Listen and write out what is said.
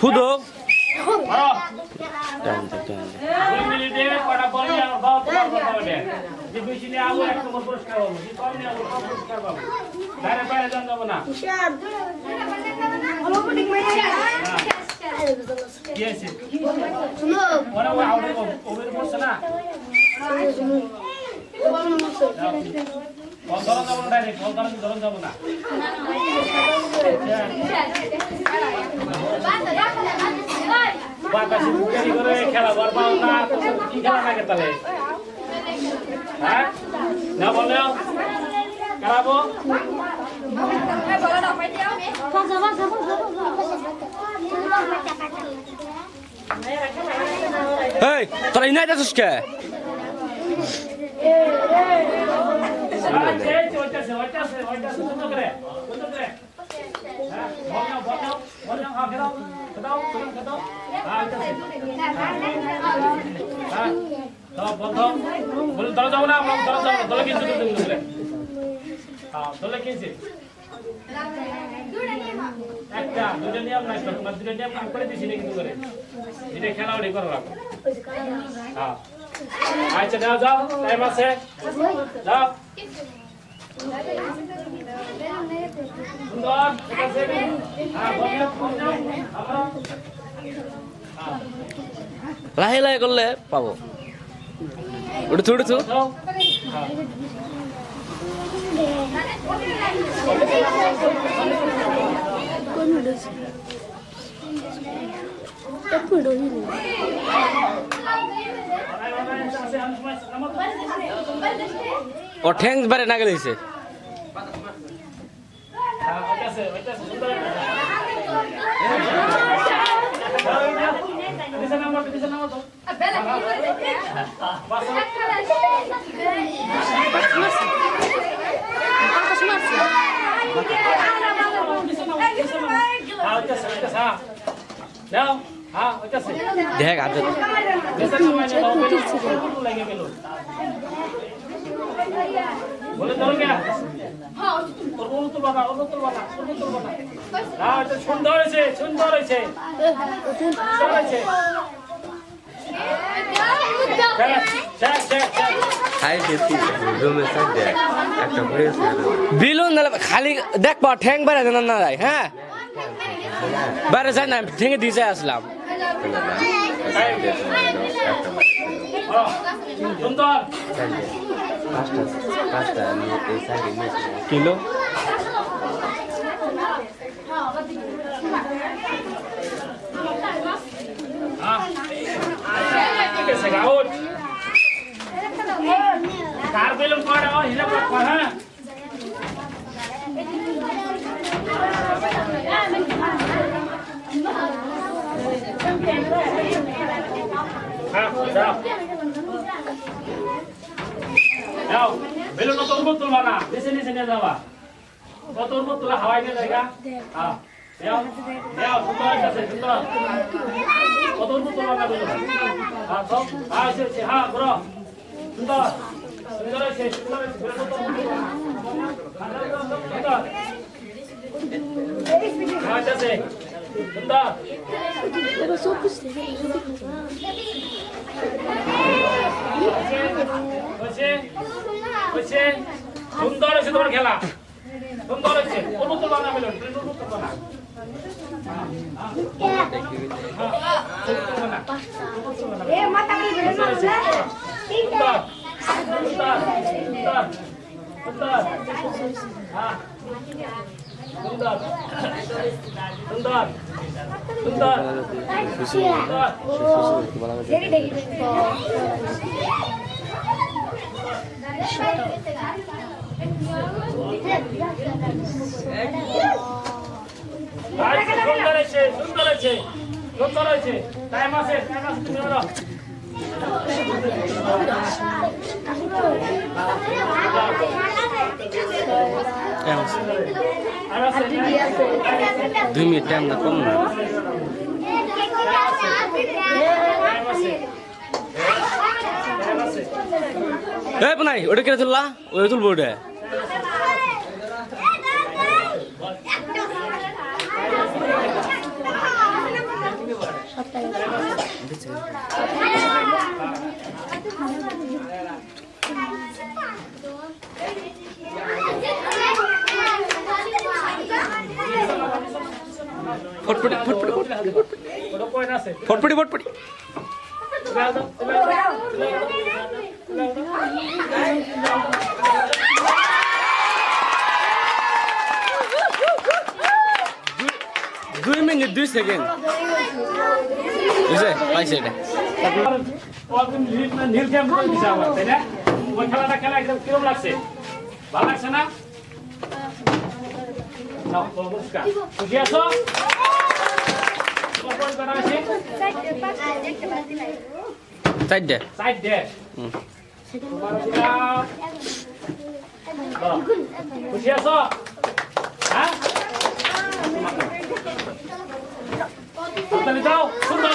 ফুদো। মারো টান দে টান দে দুই মিনিটে কটা বল নিয়ে আমার বাবা তোমার কথা বলে যে বেশি নিয়ে আবো এক নম্বর পুরস্কার পাবো যে কম নিয়ে আবো কম পুরস্কার পাবো বাইরে বাইরে যান যাব না কি আছে ওরা ওই আউটে ওভের পড়ছে না বল ধরন যাব না ডাইরেক্ট বল ধরন ধরন যাব না বাতাসে বুকারি করে খেলা বল পাও না কি খেলা লাগে তাহলে হ্যাঁ না বলো খেলাবো এই তোরা ইনাই যাচ্ছিস কে আচ্ছা করে হ্যাঁ বল নাও বল নাও বল নাও হ্যাঁ খেদাও খেদাও খেদাও হ্যাঁ ওইটাছে হ্যাঁ দাও বল দাও বল ধরো যাব না বল ধরো যাব দলে কিনছে তো তুমি দলে হ্যাঁ দলে কিনছে একটা দুটো নিয়ম নাই তোমার দুটো নিয়ম কাম করে দিছি কিন্তু করে যেটা খেলা ওটাই করো হ্যাঁ আচ্ছা যাও যাও টাইম আছে যাও সুন্দর লাহে লাহে করলে পাবো। উঠেছো উঠেছো? ও ঠ্যাং বারে না গেলেছে দেখ আজ বলে ধরো হ্যাঁ এটা সুন্দর হয়েছে সুন্দর হয়েছে সুন্দর হয়েছে বিলুন নালে খালি দেখ পা ঠ্যাং বারে না না যায় হ্যাঁ বারে যায় না ঠেঙে দিয়ে আসলাম সুন্দর কিলো হ্যাঁ ঠিক আছে গাউট কার বেলুন কয়টা ও হিসাব রাখো হ্যাঁ হ্যাঁ যাও। যাও। বেলুন তো উর্বর তুলবা না? নিচে নিচে নিয়ে যাবা। কত উর্বর তোলা? হাওয়াই নিয়ে জায়গা? হ্যাঁ। যাও। যাও, সুন্দর আছে, সুন্দর কত উর্বর তুলবা না বেলুন? হ্যাঁ সব হ্যাঁ হ্যাঁ সুন্দর তো উর্বর তুলবা না। সুন্দর হ্যাঁ আছে তোমার খেলা সুন্দর হয়েছে তো বানা বেলুন কোনো তো বানা সুন্দর হ্যাঁ সুন্দর হয়েছে সুন্দর হয়েছে। সুন্দর হয়েছে। টাইম আছে টাইম আছে তুমি দুই মিনিট টাইম না কম না। নাই ওটা কেটে তুললা? ওই তুলবো ওটা। ফটফটি ফটফটি ফটফটি ফটফটি। দুই মিনিট দুই সেকেন্ড। বুঝছে পাইছে এটা নীল নীল ক্যাম্প দিছে আবার তাই না? ওই খেলাটা খেলা একদম কিরম লাগছে ভালো লাগছে না তোমার পুরস্কার চারটে দাও। খুশি আছো হ্যাঁ হাততালি দাও সুন্দর